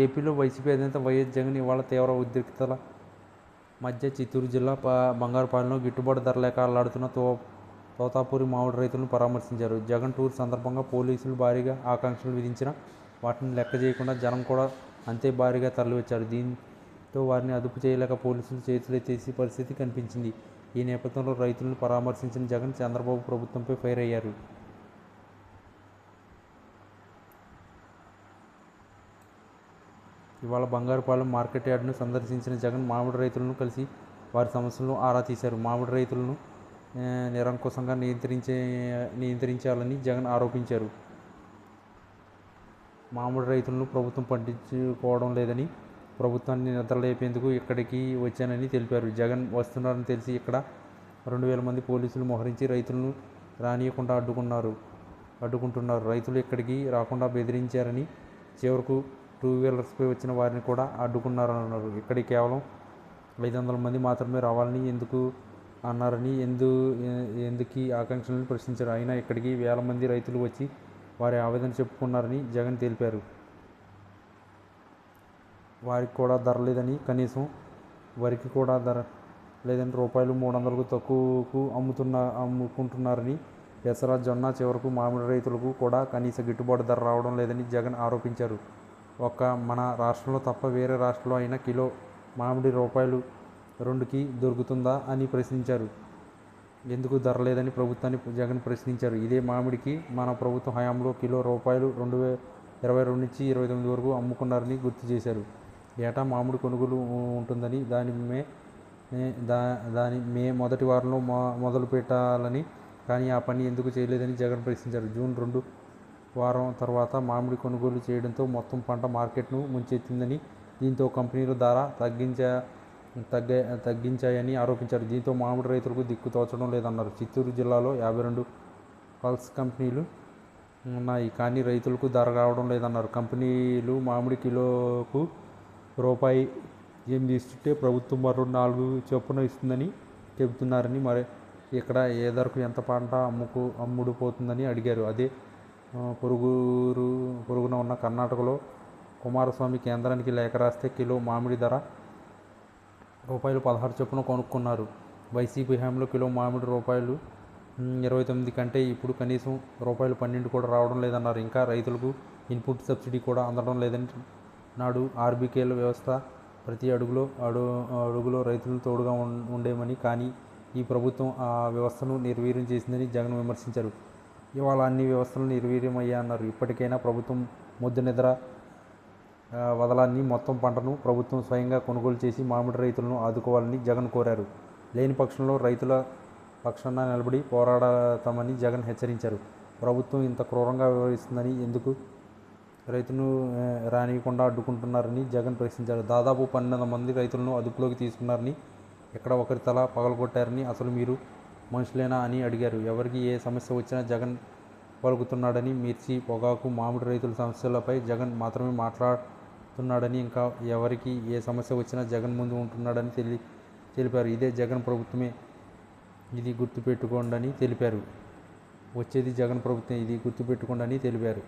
ఏపీలో వైసీపీ అధినేత వైఎస్ జగన్ ఇవాళ తీవ్ర ఉద్రిక్తల మధ్య చిత్తూరు జిల్లా బంగారుపాలెంలో గిట్టుబాటు ధర లేక అల్లాడుతున్న తో తోతాపూరి మామిడి రైతులను పరామర్శించారు. జగన్ టూర్ సందర్భంగా పోలీసులు భారీగా ఆకాంక్షలు విధించిన వాటిని లెక్క చేయకుండా జనం కూడా అంతే భారీగా తరలివచ్చారు. దీంతో వారిని అదుపు చేయలేక పోలీసులు చేతులెత్తేసి పరిస్థితి కనిపించింది. ఈ నేపథ్యంలో రైతులను పరామర్శించిన జగన్ చంద్రబాబు ప్రభుత్వంపై ఫైర్ అయ్యారు. ఇవాళ బంగారుపాలెం మార్కెట్ యార్డును సందర్శించిన జగన్ మామిడి రైతులను కలిసి వారి సమస్యలను ఆరా తీశారు. మామిడి రైతులను నిరంకుశంగా నియంత్రించే నియంత్రించాలని జగన్ ఆరోపించారు. మామిడి రైతులను ప్రభుత్వం పండించుకోవడం లేదని ప్రభుత్వాన్ని నిద్రలేపేందుకు ఇక్కడికి వచ్చానని తెలిపారు. జగన్ వస్తున్నారని తెలిసి ఇక్కడ రెండు వేల మంది పోలీసులు మోహరించి రైతులను రానియకుండా అడ్డుకున్నారు అడ్డుకుంటున్నారు. రైతులు ఇక్కడికి రాకుండా బెదిరించారని చివరకు టూ వీలర్స్పై వచ్చిన వారిని కూడా అడ్డుకున్నారన్నారు. ఇక్కడికి కేవలం ఐదు వందల మంది మాత్రమే రావాలని ఎందుకు అన్నారని ఎందు ఎందుకు ఆకాంక్షలను ప్రశ్నించారు. అయినా ఇక్కడికి వేల మంది రైతులు వచ్చి వారి ఆవేదన చెప్పుకున్నారని జగన్ తెలిపారు. వారికి కూడా ధర లేదని కనీసం వరికి కూడా ధర లేదని రూపాయలు మూడు వందలకు తక్కువకు అమ్ముతున్న అమ్ముకుంటున్నారని పెసర జొన్న చివరకు మామిడి రైతులకు కూడా కనీస గిట్టుబాటు ధర రావడం లేదని జగన్ ఆరోపించారు. ఒక్క మన రాష్ట్రంలో తప్ప వేరే రాష్ట్రంలో అయినా కిలో మామిడి రూపాయలు రెండుకి దొరుకుతుందా అని ప్రశ్నించారు. ఎందుకు ధర లేదని ప్రభుత్వాన్ని జగన్ ప్రశ్నించారు. ఇదే మామిడికి మన ప్రభుత్వ హయాంలో కిలో రూపాయలు రెండు వే ఇరవై రెండు నుంచి ఇరవై తొమ్మిది వరకు అమ్ముకున్నారని గుర్తు చేశారు. ఏటా మామిడి కొనుగోలు ఉంటుందని దాని మే మే- దా దాని మే మొదటి వారంలో మొదలు పెట్టాలని కానీ ఆ పని ఎందుకు చేయలేదని జగన్ ప్రశ్నించారు. జూన్ రెండు వారం తర్వాత మామిడి కొనుగోలు చేయడంతో మొత్తం పంట మార్కెట్ను ముంచెత్తిందని దీంతో కంపెనీలు ధర తగ్గించ తగ్గ తగ్గించాయని ఆరోపించారు. దీంతో మామిడి రైతులకు దిక్కు తోచడం లేదన్నారు. చిత్తూరు జిల్లాలో యాభై రెండు పల్స్ కంపెనీలు ఉన్నాయి కానీ రైతులకు ధర రావడం లేదన్నారు. కంపెనీలు మామిడి కిలోకు రూపాయి ఎనిమిది ఇస్తుంటే ప్రభుత్వం మరో నాలుగు చొప్పున ఇస్తుందని చెబుతున్నారని మరి ఇక్కడ ఏ ధరకు ఎంత పంట అమ్ముకు అమ్ముడు పోతుందని అడిగారు. అదే పొరుగురు పొరుగున ఉన్న కర్ణాటకలో కుమారస్వామి కేంద్రానికి లేఖ రాస్తే కిలో మామిడి ధర రూపాయలు పదహారు చొప్పున కొనుక్కున్నారు. వైసీపీ హయాంలో కిలో మామిడి రూపాయలు ఇరవై తొమ్మిది కంటే ఇప్పుడు కనీసం రూపాయలు పన్నెండు కూడా రావడం లేదన్నారు. ఇంకా రైతులకు ఇన్పుట్ సబ్సిడీ కూడా అందడం లేదని నాడు ఆర్బీకేల వ్యవస్థ ప్రతి అడుగులో అడు అడుగులో రైతులు తోడుగా ఉండేమని కానీ ఈ ప్రభుత్వం ఆ వ్యవస్థను నిర్వీర్యం చేసిందని జగన్ విమర్శించారు. ఇవాళ అన్ని వ్యవస్థలు నిర్వీర్యమయ్యాయన్నారు ఇప్పటికైనా ప్రభుత్వం ముద్దు నిద్ర వదలాన్ని మొత్తం పంటను ప్రభుత్వం స్వయంగా కొనుగోలు చేసి మామిడి రైతులను ఆదుకోవాలని జగన్ కోరారు. లేని పక్షంలో రైతుల పక్షాన నిలబడి పోరాడతామని జగన్ హెచ్చరించారు. ప్రభుత్వం ఇంత క్రూరంగా వ్యవహరిస్తుందని ఎందుకు రైతును రానియకుండా అడ్డుకుంటున్నారని జగన్ ప్రశ్నించారు. దాదాపు పన్నెండు మంది రైతులను అదుపులోకి తీసుకున్నారని ఇక్కడ ఒకరి తల పగలగొట్టారని అసలు మీరు మనుషులేనా అని అడిగారు. ఎవరికి ఏ సమస్య వచ్చినా జగన్ పలుకుతున్నాడని మిర్చి పొగాకు మామిడి రైతుల సమస్యలపై జగన్ మాత్రమే మాట్లాడుతున్నాడని ఇంకా ఎవరికి ఏ సమస్య వచ్చినా జగన్ ముందు ఉంటున్నాడని తెలి తెలిపారు. ఇదే జగన్ ప్రభుత్వమే ఇది గుర్తుపెట్టుకోండి అని తెలిపారు. వచ్చేది జగన్ ప్రభుత్వం ఇది గుర్తుపెట్టుకోండి అని తెలిపారు.